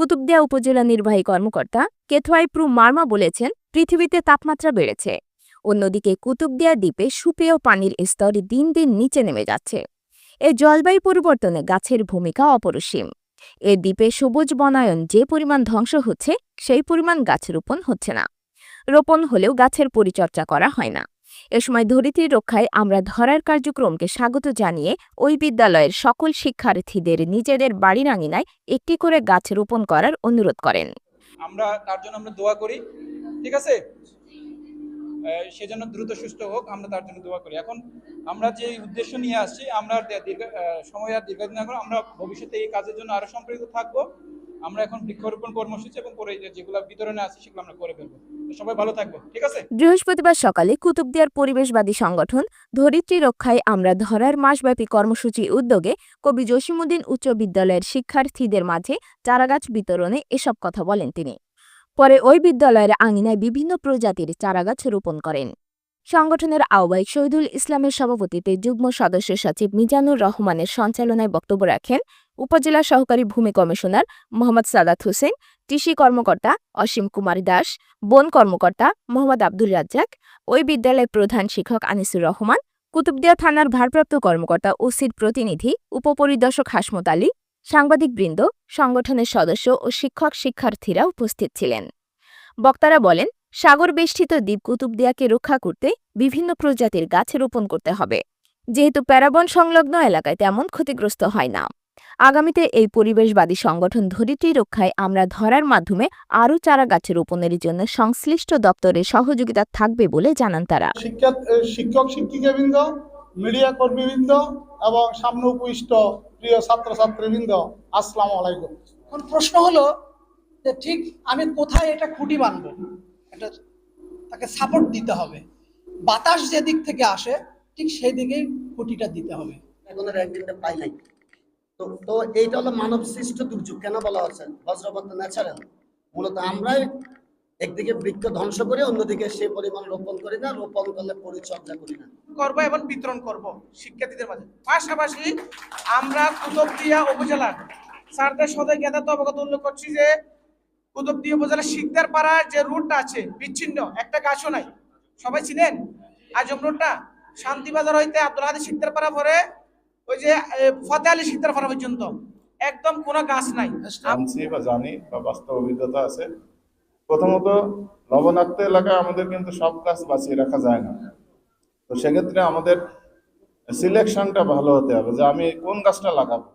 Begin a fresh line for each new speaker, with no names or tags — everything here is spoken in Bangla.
কুতুবদিয়া উপজেলা নির্বাহী কর্মকর্তা কেথওয়াইপ্রু মার্মা বলেছেন, পৃথিবীতে তাপমাত্রা বেড়েছে। অন্যদিকে কুতুবদিয়া দ্বীপে সুপেয় পানির স্তর দিন দিন নিচে নেমে যাচ্ছে। এ জলবায়ু পরিবর্তনে গাছের ভূমিকা অপরিসীম। এ দ্বীপে সবুজ বনায়ন যে পরিমাণ ধ্বংস হচ্ছে, সেই পরিমাণ গাছ রোপণ হচ্ছে না। রোপণ হলেও গাছের পরিচর্যা করা হয় না। এ সময় ধরিত্রী রক্ষায় আমরা ধরার কার্যক্রমকে স্বাগত জানিয়ে ওই বিদ্যালয়ের সকল শিক্ষার্থীদের নিজেদের বাড়ির আঙিনায় একটি করে গাছ রোপণ করার অনুরোধ করেন।
আমরা তার জন্য আমরা দোয়া করি, ঠিক আছে? সেজন্য দ্রুত সুস্থ হোক, আমরা তার জন্য দোয়া করি। এখন আমরা যে উদ্দেশ্য নিয়ে আসছি, আমরা দীর্ঘ সময় আর দীর্ঘদিন আমরা ভবিষ্যতে এই কাজের জন্য আরও সম্পৃক্ত থাকব। আমরা এখন বৃক্ষরোপণ কর্মসূচি এবং পরে যেগুলো বিতরণে আছে সেগুলো আমরা করে ফেলব। সবাই ভালো থাকব, ঠিক আছে?
বৃহস্পতিবার সকালে কুতুবদিয়ার পরিবেশবাদী সংগঠন ধরিত্রী রক্ষায় আমরা ধরার মাসব্যাপী কর্মসূচি উদ্যোগে কবি জসিমুদ্দিন উচ্চ বিদ্যালয়ের শিক্ষার্থীদের মাঝে চারাগাছ বিতরণে এসব কথা বলেন তিনি। পরে ওই বিদ্যালয়ের আঙিনায় বিভিন্ন প্রজাতির চারাগাছ রোপণ করেন। সংগঠনের আহ্বায়ক শহীদুল ইসলামের সভাপতিতে যুগ্ম সদস্য সচিব মিজানুর রহমানের সঞ্চালনায় বক্তব্য রাখেন উপজেলা সহকারী ভূমি কমিশনার মোহাম্মদ সাদাত হোসেন, কৃষি কর্মকর্তা অসীম কুমার দাস, বন কর্মকর্তা মোহাম্মদ আব্দুল রাজ্জাক, ওই বিদ্যালয়ের প্রধান শিক্ষক আনিসুর রহমান, কুতুবদিয়া থানার ভারপ্রাপ্ত কর্মকর্তা ওসির প্রতিনিধি উপপরিদর্শক হাসমত আলী সাংবাদিকবৃন্দ সংগঠনের সদস্য ও শিক্ষক শিক্ষার্থীরা উপস্থিত ছিলেন। বক্তারা বলেন সাগর বেষ্টিত দ্বীপ কুতুবদিয়াকে রক্ষা করতে বিভিন্ন প্রজাতির গাছ রোপণ করতে হবে। যেহেতু প্যারাবন সংলগ্ন এলাকায় তেমন ক্ষতিগ্রস্ত হয় না। আগামীতে এই পরিবেশবাদী সংগঠন ধরিত্রী রক্ষায় আমরা ধরার মাধ্যমে আরও চারা গাছ রোপণের জন্য সংশ্লিষ্ট দপ্তরের সহযোগিতা থাকবে বলে জানান তারা।
শিক্ষক শিক্ষিকাবৃন্দ মিডিয়া কর্মীবৃন্দ এবং সামনে উপবিষ্ট প্রিয় ছাত্রছাত্রীবৃন্দ আসসালামু আলাইকুম।
এখন প্রশ্ন হলো যে ঠিক আমি কোথায় এটা খুঁটি বাঁধবো এটা তাকে সাপোর্ট দিতে হবে। বাতাস যে দিক থেকে আসে ঠিক সেই দিকেই খুঁটিটা দিতে হবে।
এখনও র্যাঙ্কিংটা পাই নাই। তো তো এইটা হলো মানব সৃষ্ট দুর্যোগ কেন বলা হচ্ছে? বজ্রপাত ন্যাচারাল মূলত আমরাই একদিকে বৃক্ষ ধ্বংস করি অন্যদিকে সে পরিমাণ রোপণ করি না রোপণ করলে পরিচর্যা করি না।
করব এবং বিতরণ করব শিক্ষার্থীদের মাঝে। পাশাপাশি আমরা কুতুবদিয়া উপজেলার স্যারদের সদয় জ্ঞাতার্থ অবগত উল্লেখ করছি যে কুতুবদিয়া উপজেলার শিকদার পাড়ার যে রুটটা আছে, বিচ্ছিন্ন, একটা গাছও নাই। সবাই চিনেন? আজম রুটটা শান্তিবাজার হইতে আব্দুল হাদি শিকদার পাড়া পরে ওই যে ফতে আলী শিকদার পাড়া পর্যন্ত। একদম কোনো গাছ নাই।
জানছি বা জানি বা বাস্তব অভিজ্ঞতা আছে। প্রথমত, লবণাক্ত এলাকায় আমাদের কিন্তু সব গাছ বাঁচিয়ে রাখা যায় না। তো সেক্ষেত্রে আমাদের সিলেকশনটা ভালো হতে হবে যে আমি কোন গাছটা লাগাবো?